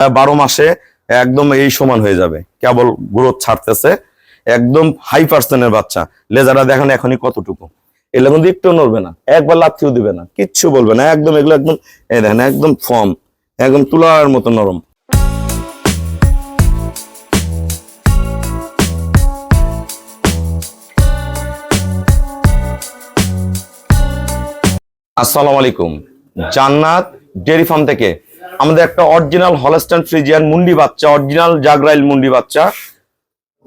বারো মাসে একদম এই সমান হয়ে যাবে। কেবল গ্রোথ ছাড়তেছে। একদম হাই পার্সেন্টের বাচ্চা। লেজারা দেখেন এখনই কতটুকু। এগুলো কিন্তু একটু নড়বে না। একবার লাথিও দিবে না। কিচ্ছু বলবে না। একদম এগুলো একদম দেখেন, একদম ফর্ম। একদম তুলার মতো নরম। আসসালামু আলাইকুম। জান্নাত ডেয়ারি ফার্ম থেকে আমাদের একটা অরিজিনাল হলস্টাইন ফ্রিজিয়ান মুন্ডি বাচ্চা অরিজিনাল জাগরাইল মুন্ডি বাচ্চা।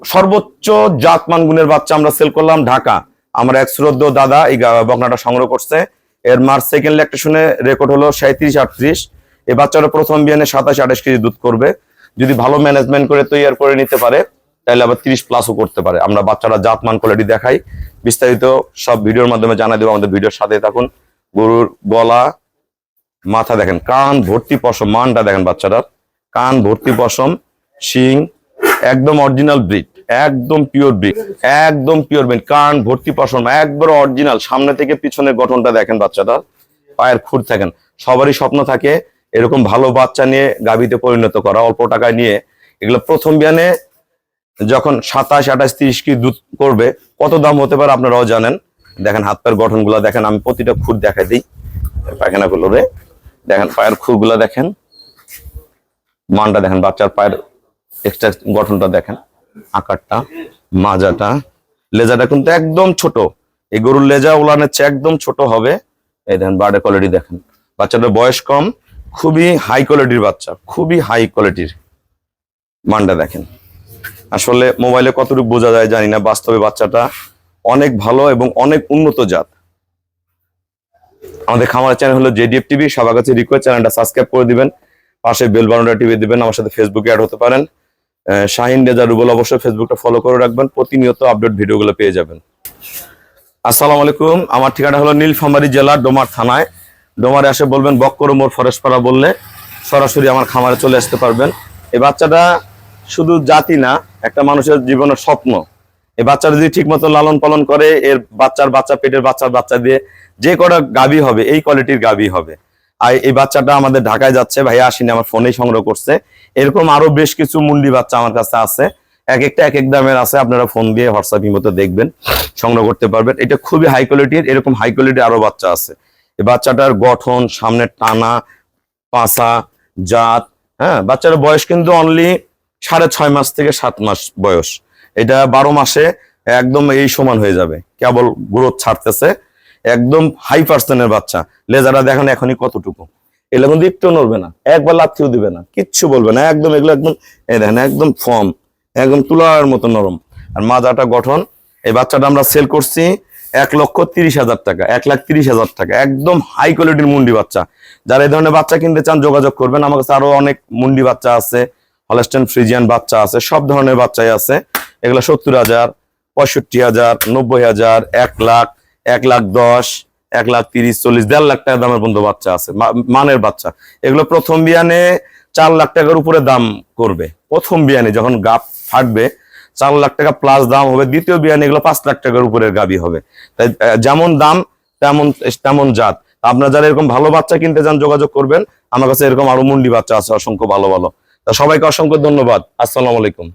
সর্বোচ্চ জাতমান গুণের বাচ্চা আমরা সেল করলাম ঢাকা। আমার এক শ্রদ্ধ দাদা এই বকনাটা সংগ্রহ করছে। এর মার্চ সেকেন্ড ল্যাকটেশনে রেকর্ড হলো সাঁত্রিশ আটত্রিশ। এই বাচ্চাটা প্রথম বিয়ানে সাতাশ, আঠাশ কেজি দুধ করবে। যদি ভালো ম্যানেজমেন্ট করে তৈরি করে নিতে পারে, তাহলে আবার তিরিশ প্লাসও করতে পারে। আমরা বাচ্চারা জাতমান কোয়ালিটি দেখাই। বিস্তারিত সব ভিডিওর মাধ্যমে জানা দেবো। আমাদের ভিডিওর সাথে থাকুন। গরুর গলা মাথা দেখেন, কান ভর্তি পশম, মানটা দেখেন বাচ্চাটার কান ভর্তি পশম, শিং, একদম অরিজিনাল ব্রিড একদম পিওর ব্রিড একদম পিওর ব্রিড কান ভর্তি পশম একবার অরিজিনাল সামনে থেকে পিছনের গঠনটা দেখেন বাচ্চাটার পায়ের খুঁট থাকেন সবারই স্বপ্ন থাকে এরকম ভালো বাচ্চা নিয়ে গাভীতে পরিণত করা, অল্প টাকায় নিয়ে। এগুলো প্রথম বিয়ানে যখন সাতাশ, আঠাশ, তিরিশ কি দুধ করবে, কত দাম হতে পারে আপনারাও জানেন। দেখেন হাত পায়ের গঠনগুলো দেখেন, আমি প্রতিটা খুঁট দেখাই দিই পায়খানা গুলো রে দেখেন পায়ের খুরগুলো দেখেন। মানটা দেখেন, বাচ্চার পায়ের এক্সট্রা গঠনটা দেখেন, আকারটা, মাজাটা। লেজাটা কিন্তু একদম ছোট। এই গরুর লেজা উলানের চেয়ে একদম ছোট হবে। এই দেখেন বার্ডের কোয়ালিটি দেখেন। বাচ্চাটার বয়স কম, খুবই হাই কোয়ালিটির বাচ্চা, খুবই হাই কোয়ালিটির মানটা দেখেন। আসলে মোবাইলে কতটুকু বোঝা যায় জানি না, বাস্তবে বাচ্চাটা অনেক ভালো এবং অনেক উন্নত জাত। আমাদের খামারের চ্যানেল হলো জেডিএফ টিভি। সবার কাছে রিকোয়েস্ট চ্যানেলটা সাবস্ক্রাইব করে দিবেন। পাশে বেল বাটনটা টিপে দিবেন, আমার সাথে ফেসবুকে অ্যাড হতে পারেন। শাহিন রেজা রুবল অবশ্যই ফেসবুকটা ফলো করে রাখবেন। প্রতিনিয়ত আপডেট ভিডিওগুলো পেয়ে যাবেন। আসসালামু আলাইকুম। আমার ঠিকানা হলো নীলফামারী জেলা, ডোমার থানায়। ডোমারে এসে বলবেন, বক্কর মোর ফরেস্টপাড়া বললে সরাসরি আমার খামারে চলে আসতে পারবেন। এই বাচ্চাটা শুধু জাতি না, একটা মানুষের জীবনের স্বপ্ন। এই বাচ্চাটা যদি ঠিক মতো লালন পালন করে, এর বাচ্চার বাচ্চা, পেটের বাচ্চার বাচ্চা দিয়ে যে কটা গাবি হবে, এই কোয়ালিটির গাবি হবে। আর এই বাচ্চাটা আমাদের ঢাকায় যাচ্ছে ভাইয়া আসিনি, আমার ফোনেই সংগ্রহ করছে। এরকম আরও বেশ কিছু মুন্ডি বাচ্চা আমার কাছে আছে। এক একটা, এক এক দামের আছে, আপনারা ফোন দিয়ে হোয়াটসঅ্যাপ মতো দেখবেন, সংগ্রহ করতে পারবেন। এটা খুবই হাই কোয়ালিটির এরকম হাই কোয়ালিটির আরও বাচ্চা আছে। এই বাচ্চাটার গঠন, সামনের টানা পাসা জাত হ্যাঁ বাচ্চার বয়স কিন্তু অনলি সাড়ে ছয় মাস থেকে সাত মাস বয়স। এটা বারো মাসে একদম এই সমান হয়ে যাবে। কেবল গ্রোথ ছাড়তেছে। একদম হাই পার্সেন্টের বাচ্চা। লেজারা দেখেন এখনই কতটুকু। এগুলো কিন্তু একটু নড়বে না। একবার লাথিও দিবে না। কিচ্ছু বলবে না। একদম এগুলো একদম, এই দেখেন, একদম ফর্ম। একদম তুলার মতো নরম। আর মাজাটা গঠন। এই বাচ্চাটা আমরা সেল করছি এক লক্ষ তিরিশ হাজার টাকা। এক লাখ তিরিশ হাজার টাকা। একদম হাই কোয়ালিটির মুন্ডি বাচ্চা। যারা এই ধরনের বাচ্চা কিনতে চান, যোগাযোগ করবেন। আমার কাছে আরও অনেক মুন্ডি বাচ্চা আছে। হলস্টেন ফ্রিজিয়ান বাচ্চা আছে। সব ধরনের বাচ্চাই আছে। এগুলো সত্তর হাজার, পঁয়ষট্টি হাজার, নব্বই হাজার, এক লাখ এক লাখ দশ, এক লাখ তিরিশ, চল্লিশ, দেড় লাখ টাকা দামের পর্যন্ত বাচ্চা আছে মানের বাচ্চা। এগুলো প্রথম বিয়ানে চার লাখ টাকার উপরে দাম করবে। প্রথম বিয়ানে যখন গাপ ফাটবে, চার লাখ টাকা প্লাস দাম হবে। দ্বিতীয় বিয়ানে এগুলো পাঁচ লাখ টাকার উপরের গাবি হবে। তাই যেমন দাম, তেমন তেমন জাত। আপনারা যারা এরকম ভালো বাচ্চা কিনতে চান, যোগাযোগ করবেন। আমার কাছে এরকম আরও মুন্ডি বাচ্চা আছে, অসংখ্য ভালো ভালো। তা সবাইকে অসংখ্য ধন্যবাদ। আসসালামু আলাইকুম।